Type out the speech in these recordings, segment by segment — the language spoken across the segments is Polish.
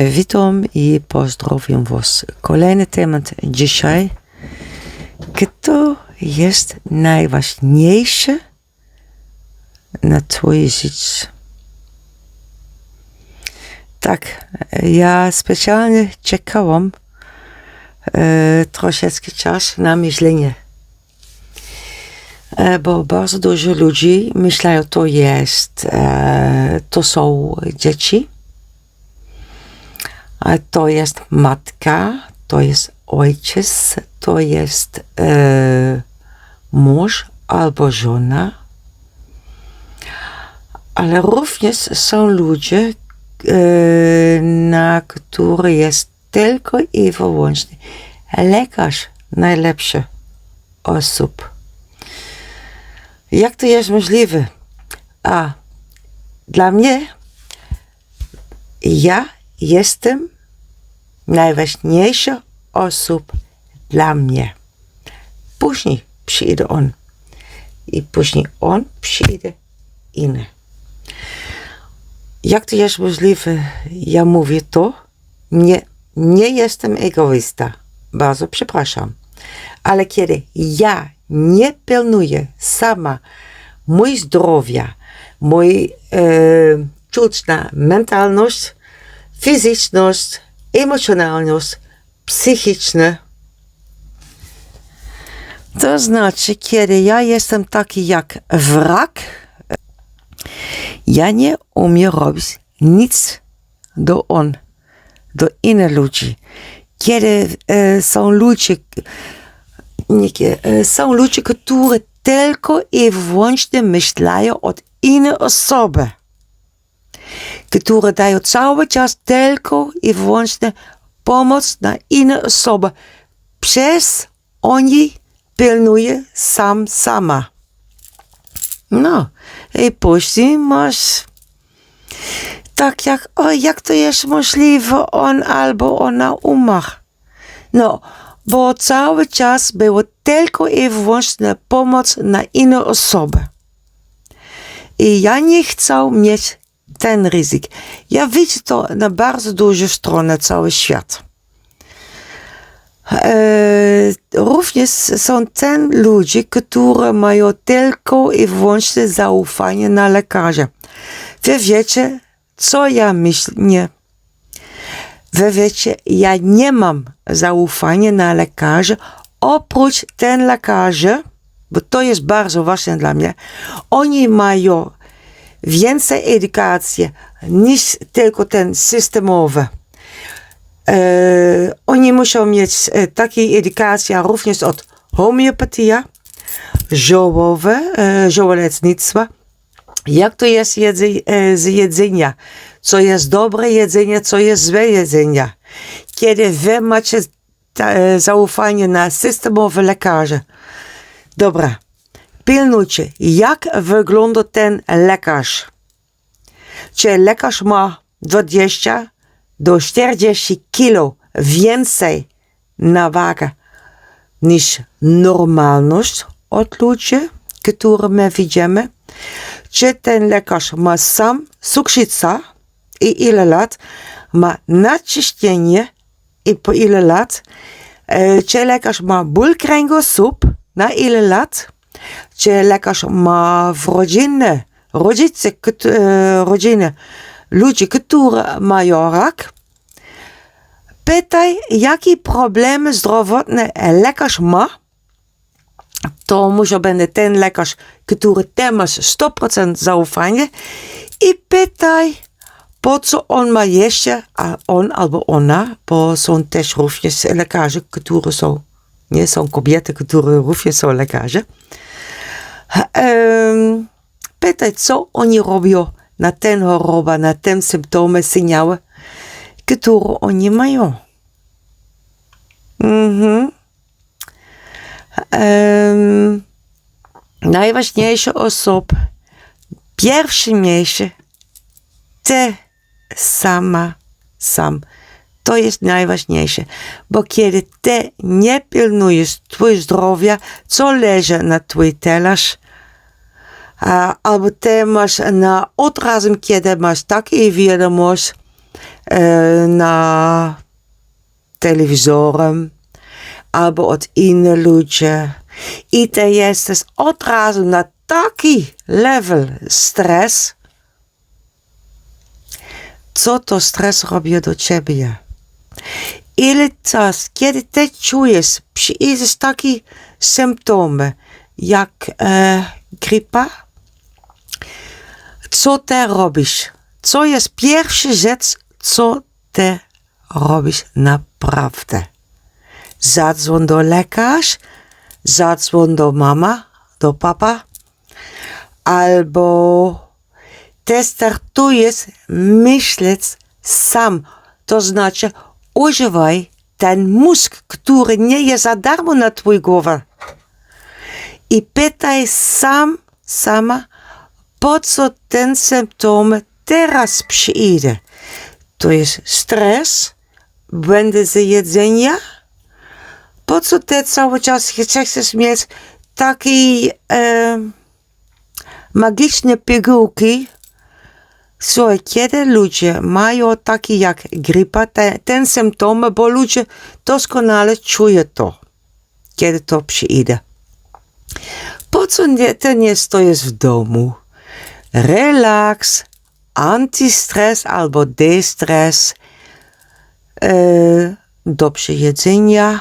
Witam i pozdrowiam Was. Kolejny temat dzisiaj. Kto jest najważniejszy na Twoje życie? Tak, ja specjalnie czekałam e, troszeczkę czas na myślenie. E, bo bardzo dużo ludzi myślają, to jest, e, to są dzieci, to jest matka, to jest ojciec, to jest e, mąż albo żona. Ale również są ludzie, e, na które jest tylko i wyłącznie lekarz najlepszy osób. Jak to jest możliwe? A dla mnie ja jestem najważniejsza osób dla mnie. Później przyjdzie on. I później on przyjdzie inny. Jak to jest możliwe? Ja mówię to. Nie, nie jestem egoista. Bardzo przepraszam. Ale kiedy ja nie pilnuję sama mój zdrowia, mój e, czuć na mentalność, fizyczność, emocjonalność, psychiczne. To znaczy, kiedy ja jestem taki jak wrak, ja nie umiem robić nic do on, do innych ludzi. Kiedy e, są ludzie, nie, e, są ludzie, którzy tylko i wyłącznie myślają od innej osoby które dają cały czas tylko i wyłącznie pomoc na inne osoby. Przez oni pilnuje sam sama. No, i później masz tak jak, o, jak to jest możliwe, on albo ona umarł. No, bo cały czas było tylko i wyłącznie pomoc na inne osoby. I ja nie chcę mieć ten ryzyk. Ja widzę to na bardzo duże strony cały świat. E, również są ten ludzie, którzy mają tylko i wyłącznie zaufanie na lekarza. Wy wiecie, co ja myślę? Nie. Wy wiecie, ja nie mam zaufania na lekarza, oprócz ten lekarza, bo to jest bardzo ważne dla mnie, oni mają więcej edukacji niż tylko ten systemowy. E, oni muszą mieć e, taką edukację również od homeopatia, ziołowe, e, ziołolecznictwa, jak to jest jedze, e, z jedzenia, co jest dobre jedzenie, co jest złe jedzenie. Kiedy wy macie ta, e, zaufanie na systemowe lekarze. Dobra, pilnujcie, jak wygląda ten lekarz. Czy lekarz ma 20 do 40 kilo więcej na wagę niż normalność od ludzi, które my widzimy? Czy ten lekarz ma sam cukrzycę i ile lat? Ma nadciśnienie i po ile lat? E, czy lekarz ma ból kręgosłup? Na ile lat? Czy lekarz ma w rodzinie, rodzice, e, rodziny, ludzi, którzy mają rak? Pytaj, jakie problemy zdrowotne lekarz ma? To może będzie ten lekarz, który ty masz 100% zaufania i pytaj, po co on ma jeszcze, a on albo ona, bo są też również lekarze, którzy są, nie są kobiety, które również są lekarze. Pytaj, co oni robią na ten choroba, na ten symptomy, sygnały, które oni mają. Mhm. Um, najważniejsza osoba, pierwsze miejsce, ty sama, sam. To jest najważniejsze, bo kiedy ty nie pilnujesz twojego zdrowia, co leży na twój talerz, albo ty masz na od razu, kiedy masz takie wiadomość, e, na telewizorem albo od innych ludzi. I to jest od razu na taki level stres, co to stres robi do ciebie. Ile czas, kiedy ty czujesz, przyjdziesz takie symptomy, jak e, gripa, co ty robisz? Co jest pierwsza rzecz, co ty robisz naprawdę? Zadzwoń do lekarza, zadzwoń do mama, do papa, albo ty startujesz myśleć sam. To znaczy, używaj ten mózg, który nie jest za darmo na twój głowę. I pytaj sam, sama, po co ten symptom teraz przyjdzie. To jest stres, błędy z jedzenia. Po co ty cały czas chcesz mieć takie e, magiczne pigułki? Słuchaj, kiedy ludzie mają takie jak gripa, te, ten symptom, bo ludzie doskonale czują to, kiedy to przyjdzie. Po co nie, ty nie stoisz w domu? Relaks, antystres albo destres, e, dobrze jedzenia,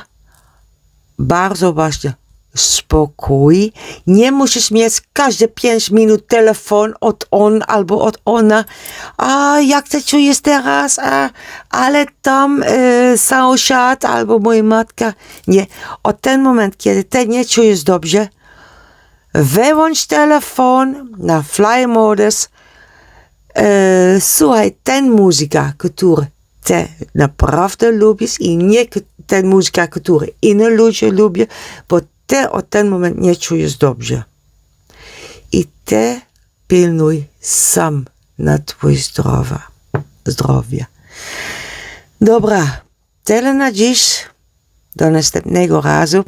bardzo ważne, spokój. Nie musisz mieć każde 5 minut telefon od on albo od ona. A jak ty czujesz teraz? A, ale tam e, sąsiad albo moja matka. Nie. Od ten moment, kiedy ty nie czujesz dobrze, wyłącz telefon na fly modus. E, słuchaj, ten muzyka, który ty naprawdę lubisz i nie ten muzyka, który inne ludzie lubią, bo ty od ten moment nie czujesz dobrze. I ty pilnuj sam na twój zdrowie. zdrowie. Dobra, tyle na dziś. Do następnego razu.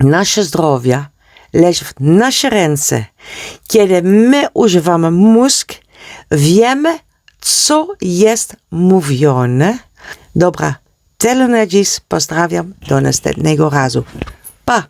Nasze zdrowie leży w nasze ręce. Kiedy my używamy mózg, wiemy, co jest mówione. Dobra, tyle na dziś. Pozdrawiam. Do następnego razu. Pa!